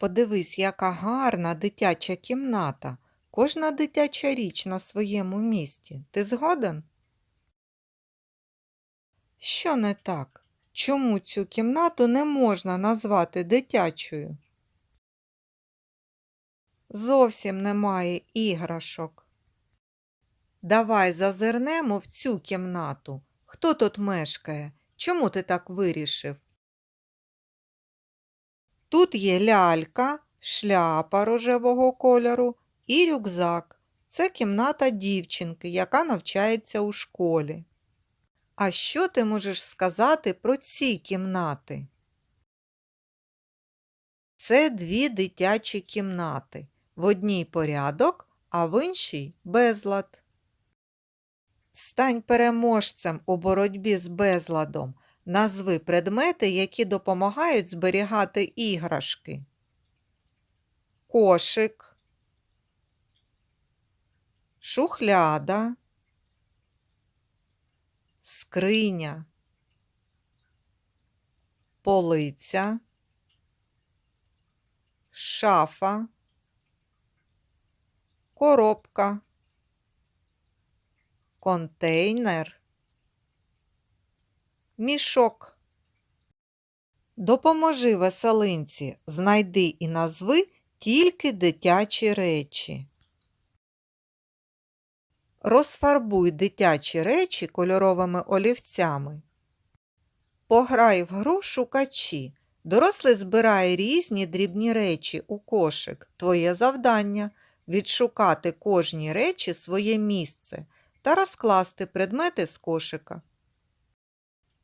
Подивись, яка гарна дитяча кімната. Кожна дитяча річ на своєму місці. Ти згоден? Що не так? Чому цю кімнату не можна назвати дитячою? Зовсім немає іграшок. Давай зазирнемо в цю кімнату. Хто тут мешкає? Чому ти так вирішив? Тут є лялька, шляпа рожевого кольору і рюкзак. Це кімната дівчинки, яка навчається у школі. А що ти можеш сказати про ці кімнати? Це дві дитячі кімнати. В одній порядок, а в іншій безлад. Стань переможцем у боротьбі з безладом. Назви предмети, які допомагають зберігати іграшки. Кошик, шухляда, скриня, полиця, шафа, коробка, контейнер, мішок. Допоможи веселинці, знайди і назви тільки дитячі речі. Розфарбуй дитячі речі кольоровими олівцями. Пограй в гру шукачі. Дорослий збирає різні дрібні речі у кошик. Твоє завдання відшукати кожній речі своє місце та розкласти предмети з кошика.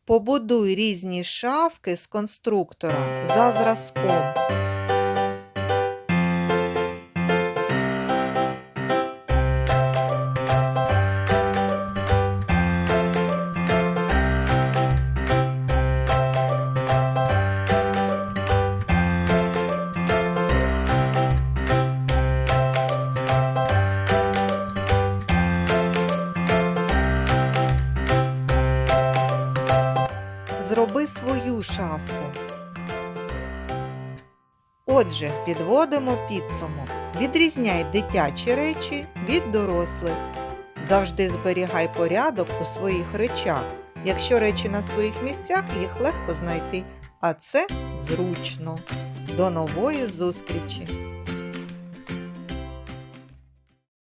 Побудуй різні шафки з конструктора за зразком. Зроби свою шафку. Отже, підводимо підсумок. Відрізняй дитячі речі від дорослих. Завжди зберігай порядок у своїх речах. Якщо речі на своїх місцях, їх легко знайти, а це зручно. До нової зустрічі!